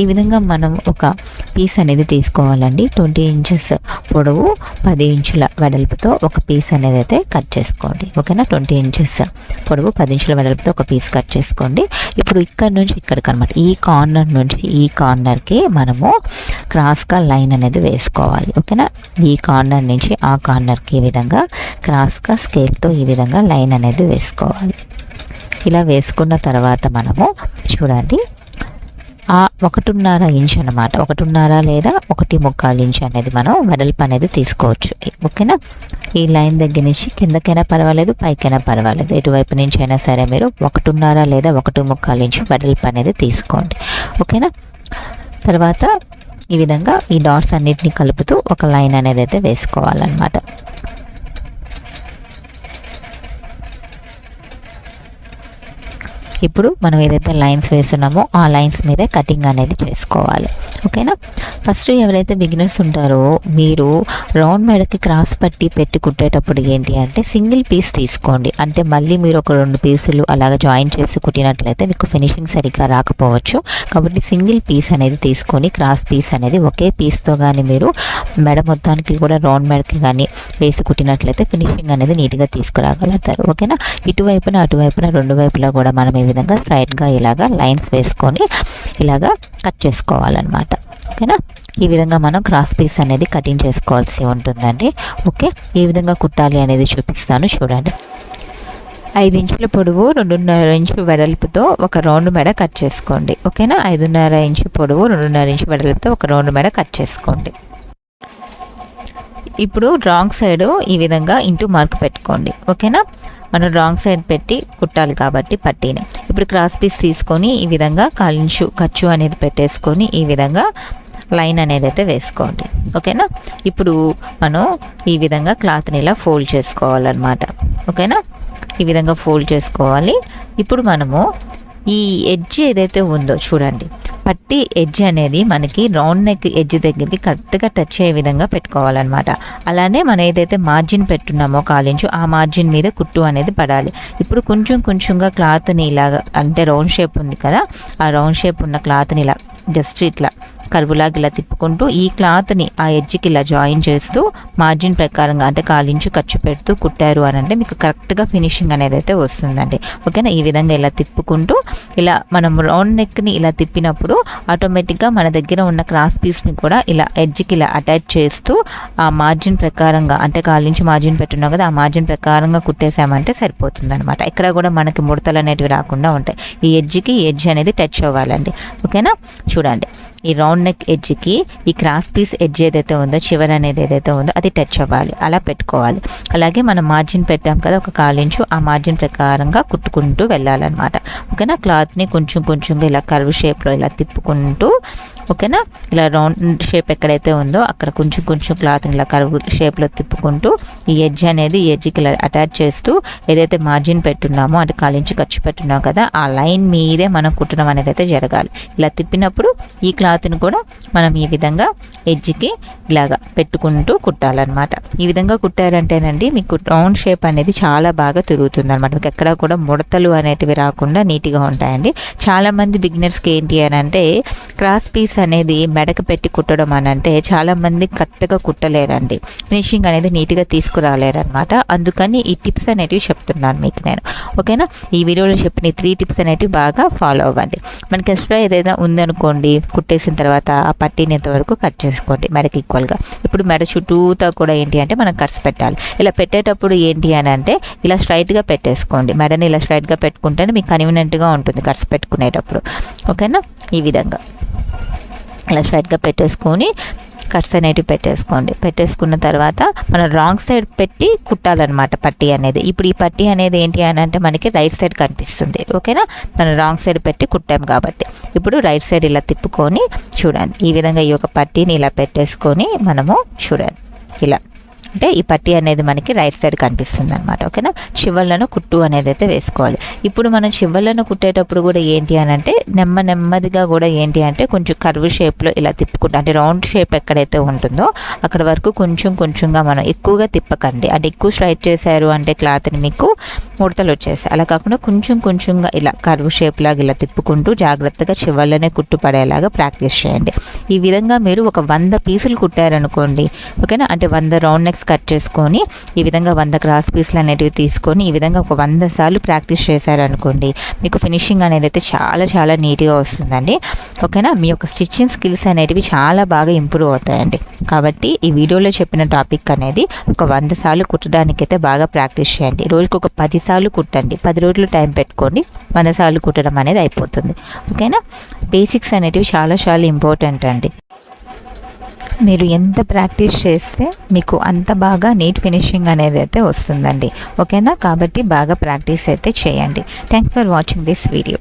ఈ విధంగా మనం ఒక పీస్ అనేది తీసుకోవాలండి. ట్వంటీ ఇంచెస్ పొడవు పది ఇంచుల వెడల్పుతో ఒక పీస్ అనేది అయితే కట్ చేసుకోండి. ఓకేనా? ట్వంటీ ఇంచెస్ పొడవు పది ఇంచుల వెడల్పుతో ఒక పీస్ కట్ చేసుకోండి. ఇప్పుడు ఇక్కడ నుంచి ఇక్కడికి అనమాట ఈ కార్నర్ నుంచి ఈ కార్నర్కి మనము క్రాస్గా లైన్ అనేది వేసుకోవాలి. ఓకేనా? ఈ కార్నర్ నుంచి ఆ కార్నర్కి ఈ విధంగా క్రాస్గా స్కేల్తో ఈ విధంగా లైన్ అనేది వేసుకోవాలి. ఇలా వేసుకున్న తర్వాత మనము చూడండి. ఆ ఒకటిన్నర ఇంచ్ అనమాట ఒకటిన్నర లేదా ఒకటి ముక్కాలు ఇంచ్ అనేది మనం వెడల్పు అనేది తీసుకోవచ్చు. ఓకేనా? ఈ లైన్ దగ్గర నుంచి కిందకైనా పర్వాలేదు పైకైనా పర్వాలేదు. ఎటువైపు నుంచి అయినా సరే మీరు ఒకటిన్నర లేదా ఒకటి ముక్కాలు ఇంచు వెడల్పు అనేది తీసుకోండి. ఓకేనా? తర్వాత ఈ విధంగా ఈ డాట్స్ అన్నిటిని కలుపుతూ ఒక లైన్ అనేది అయితే వేసుకోవాలన్నమాట. ఇప్పుడు మనం ఏదైతే లైన్స్ వేస్తున్నామో ఆ లైన్స్ మీదే కటింగ్ అనేది చేసుకోవాలి. ఓకేనా? ఫస్ట్ ఎవరైతే బిగినర్స్ ఉంటారో మీరు రౌండ్ మెడకి క్రాస్ పట్టి పెట్టి కుట్టేటప్పుడు ఏంటి అంటే సింగిల్ పీస్ తీసుకోండి. అంటే మళ్ళీ మీరు ఒక రెండు పీసులు అలాగ జాయిన్ చేసి కుట్టినట్లయితే మీకు ఫినిషింగ్ సరిగ్గా రాకపోవచ్చు. కాబట్టి సింగిల్ పీస్ అనేది తీసుకొని క్రాస్ పీస్ అనేది ఒకే పీస్తో కానీ మీరు మెడ మొత్తానికి కూడా రౌండ్ మెడకి కానీ వేసి కుట్టినట్లయితే ఫినిషింగ్ అనేది నీట్గా తీసుకురాగలుగుతారు. ఓకేనా? ఇటువైపున అటువైపున రెండు వైపులా కూడా మనం ఏ విధంగా స్ట్రైట్గా ఇలాగా లైన్స్ వేసుకొని ఇలాగా కట్ చేసుకోవాలన్నమాట. ఓకేనా? ఈ విధంగా మనం క్రాస్ పీస్ అనేది కటింగ్ చేసుకోవాల్సి ఉంటుందండి. ఓకే? ఈ విధంగా కుట్టాలి అనేది చూపిస్తాను చూడండి. ఐదు ఇంచుల పొడవు రెండున్నర ఇంచు వెడల్పుతో ఒక రౌండ్ మెడ కట్ చేసుకోండి. ఓకేనా? ఐదున్నర ఇంచు పొడవు రెండున్నర ఇంచు వెడల్పుతో ఒక రౌండ్ మెడ కట్ చేసుకోండి. ఇప్పుడు రాంగ్ సైడ్ ఈ విధంగా ఇంటూ మార్క్ పెట్టుకోండి. ఓకేనా? మనం రాంగ్ సైడ్ పెట్టి కుట్టాలి కాబట్టి పట్టీని. ఇప్పుడు క్రాస్ పీస్ తీసుకొని ఈ విధంగా కాలించు ఖర్చు అనేది పెట్టేసుకొని ఈ విధంగా లైన్ అనేది అయితే వేసుకోండి. ఓకేనా? ఇప్పుడు మనం ఈ విధంగా క్లాత్ని ఇలా ఫోల్డ్ చేసుకోవాలన్నమాట. ఓకేనా? ఈ విధంగా ఫోల్డ్ చేసుకోవాలి. ఇప్పుడు మనము ఈ ఎడ్జ్ ఏదైతే ఉందో చూడండి. పట్టి ఎడ్జ్ అనేది మనకి రౌండ్ నెక్ ఎడ్జ్ దగ్గరికి కరెక్ట్గా టచ్ అయ్యే విధంగా పెట్టుకోవాలన్నమాట. అలానే మనం ఏదైతే మార్జిన్ పెట్టున్నామో కాలించు ఆ మార్జిన్ మీద కుట్టు అనేది పడాలి. ఇప్పుడు కొంచెం కొంచెంగా క్లాత్ని ఇలాగ అంటే రౌండ్ షేప్ ఉంది కదా ఆ రౌండ్ షేప్ ఉన్న క్లాత్ని ఇలా జస్ట్ ఇట్లా కరువులాగా ఇలా తిప్పుకుంటూ ఈ క్లాత్ని ఆ ఎడ్జ్కి ఇలా జాయిన్ చేస్తూ మార్జిన్ ప్రకారంగా అంటే కాలించు ఖర్చు పెడుతూ కుట్టారు అని అంటే మీకు కరెక్ట్గా ఫినిషింగ్ అనేది అయితే వస్తుందండి. ఓకేనా? ఈ విధంగా ఇలా తిప్పుకుంటూ ఇలా మనం రౌండ్ నెక్ని ఇలా తిప్పినప్పుడు ఆటోమేటిక్గా మన దగ్గర ఉన్న క్రాస్ పీస్ని కూడా ఇలా ఎడ్జ్కి ఇలా అటాచ్ చేస్తూ ఆ మార్జిన్ ప్రకారంగా అంటే కాలించి మార్జిన్ పెట్టున్నాం కదా ఆ మార్జిన్ ప్రకారంగా కుట్టేసామంటే సరిపోతుంది అనమాట ఇక్కడ కూడా మనకి ముడతలు అనేటివి రాకుండా ఉంటాయి. ఈ ఎడ్జ్కి ఎడ్జ్ అనేది టచ్ అవ్వాలండి. ఓకేనా? చూడండి. ఈ రౌండ్ నెక్ ఎడ్జ్కి ఈ క్రాస్ పీస్ ఎడ్జ్ ఏదైతే ఉందో చివర అనేది ఏదైతే ఉందో అది టచ్ అవ్వాలి. అలా పెట్టుకోవాలి. అలాగే మనం మార్జిన్ పెట్టాం కదా ఒక కాలించు ఆ మార్జిన్ ప్రకారంగా కుట్టుకుంటూ వెళ్ళాలన్నమాట. ఓకేనా? క్లాత్ని కొంచెం కొంచెం ఇలా కర్వ్ షేప్లో ఇలా తిప్పుకుంటూ ఓకేనా? ఇలా రౌండ్ షేప్ ఎక్కడైతే ఉందో అక్కడ కొంచెం కొంచెం క్లాత్ని ఇలా కరువు షేప్లో తిప్పుకుంటూ ఈ ఎడ్జ్ అనేది ఈ ఎడ్జ్కి ఇలా అటాచ్ చేస్తూ ఏదైతే మార్జిన్ పెట్టున్నామో అంటే కాలించి ఖర్చు పెట్టున్నాం కదా ఆ లైన్ మీదే మనం కుట్టడం అనేది అయితే జరగాలి. ఇలా తిప్పినప్పుడు ఈ క్లాత్ని కూడా మనం ఈ విధంగా ఎడ్జ్కి ఇలాగా పెట్టుకుంటూ కుట్టాలన్నమాట. ఈ విధంగా కుట్టారంటేనండి మీకు రౌండ్ షేప్ అనేది చాలా బాగా తిరుగుతుంది అనమాట మీకు ఎక్కడ కూడా ముడతలు అనేటివి రాకుండా నీట్గా ఉంటాయండి. చాలామంది బిగినర్స్కి ఏంటి అని అంటే క్రాస్ పీస్ అనేది మెడక పెట్టి కుట్టడం అని అంటే చాలామంది కరెక్ట్గా కుట్టలేరండి. ఫినిషింగ్ అనేది నీట్గా తీసుకురాలేరనమాట అందుకని ఈ టిప్స్ అనేటివి చెప్తున్నాను మీకు నేను. ఓకేనా? ఈ వీడియోలో చెప్పిన త్రీ టిప్స్ అనేటివి బాగా ఫాలో అవ్వండి. మనకి ఎక్స్ట్రా ఏదైనా ఉందనుకోండి కుట్టేసిన తర్వాత ఆ పట్టీని ఎంతవరకు కట్ చేసుకోండి మెడకి ఈక్వల్గా ఇప్పుడు మెడ చుట్టూతో కూడా ఏంటి అంటే మనం కట్స్ పెట్టాలి. ఇలా పెట్టేటప్పుడు ఏంటి అని అంటే ఇలా స్ట్రైట్గా పెట్టేసుకోండి. మెడని ఇలా స్ట్రైట్గా పెట్టుకుంటేనే మీకు కన్వీనియంట్గా ఉంటుంది కట్స్ పెట్టుకునేటప్పుడు. ఓకేనా? ఈ విధంగా. ఇలా స్ట్రైట్గా పెట్టేసుకొని కట్స్ అనేటివి పెట్టేసుకోండి. పెట్టేసుకున్న తర్వాత మనం రాంగ్ సైడ్ పెట్టి కుట్టాలన్నమాట పట్టీ అనేది. ఇప్పుడు ఈ పట్టీ అనేది ఏంటి అని అంటే మనకి రైట్ సైడ్ కనిపిస్తుంది. ఓకేనా? మనం రాంగ్ సైడ్ పెట్టి కుట్టాం కాబట్టి. ఇప్పుడు రైట్ సైడ్ ఇలా తిప్పుకొని చూడండి. ఈ విధంగా ఈ యొక్క పట్టీని ఇలా పెట్టేసుకొని మనము చూడండి. ఇలా. అంటే ఈ పట్టి అనేది మనకి రైట్ సైడ్ కనిపిస్తుంది అనమాట ఓకేనా? చివర్లను కుట్టు అనేది అయితే వేసుకోవాలి. ఇప్పుడు మనం చివర్లను కుట్టేటప్పుడు కూడా ఏంటి అని అంటే నెమ్మ నెమ్మదిగా కూడా ఏంటి అంటే కొంచెం కర్వ్ షేప్లో ఇలా తిప్పుకుంటాం అంటే రౌండ్ షేప్ ఎక్కడైతే ఉంటుందో అక్కడ వరకు కొంచెం కొంచెంగా మనం ఎక్కువగా తిప్పకండి. అంటే ఎక్కువ స్ట్రైట్ చేశారు అంటే క్లాత్ని మీకు ముడతలు వచ్చేస్తాయి. అలా కాకుండా కొంచెం కొంచెంగా ఇలా కర్వ్ షేప్ లాగా ఇలా తిప్పుకుంటూ జాగ్రత్తగా చివర్లనే కుట్టు పడేలాగా ప్రాక్టీస్ చేయండి. ఈ విధంగా మీరు ఒక వంద పీసులు కుట్టారనుకోండి ఓకేనా? అంటే వంద రౌండ్ నెక్స్ కట్ చేసుకొని ఈ విధంగా వంద క్రాస్ పీసులు అనేటివి తీసుకొని ఈ విధంగా ఒక వంద సార్లు ప్రాక్టీస్ చేశారనుకోండి మీకు ఫినిషింగ్ అనేది అయితే చాలా చాలా నీట్గా వస్తుందండి. ఓకేనా? మీ యొక్క స్టిచ్చింగ్ స్కిల్స్ అనేటివి చాలా బాగా ఇంప్రూవ్ అవుతాయండి. కాబట్టి ఈ వీడియోలో చెప్పిన టాపిక్ అనేది ఒక వంద సార్లు కుట్టడానికైతే బాగా ప్రాక్టీస్ చేయండి. రోజుకు ఒక పది సార్లు కుట్టండి. పది రోజులు టైం పెట్టుకోండి. వంద సార్లు కుట్టడం అనేది అయిపోతుంది. ఓకేనా? బేసిక్స్ అనేటివి చాలా చాలా ఇంపార్టెంట్ అండి. మీరు ఎంత ప్రాక్టీస్ చేస్తే మీకు అంత బాగా నీట్ ఫినిషింగ్ అనేది అయితే వస్తుందండి. ఓకేనా? కాబట్టి బాగా ప్రాక్టీస్ అయితే చేయండి. Thanks for watching this video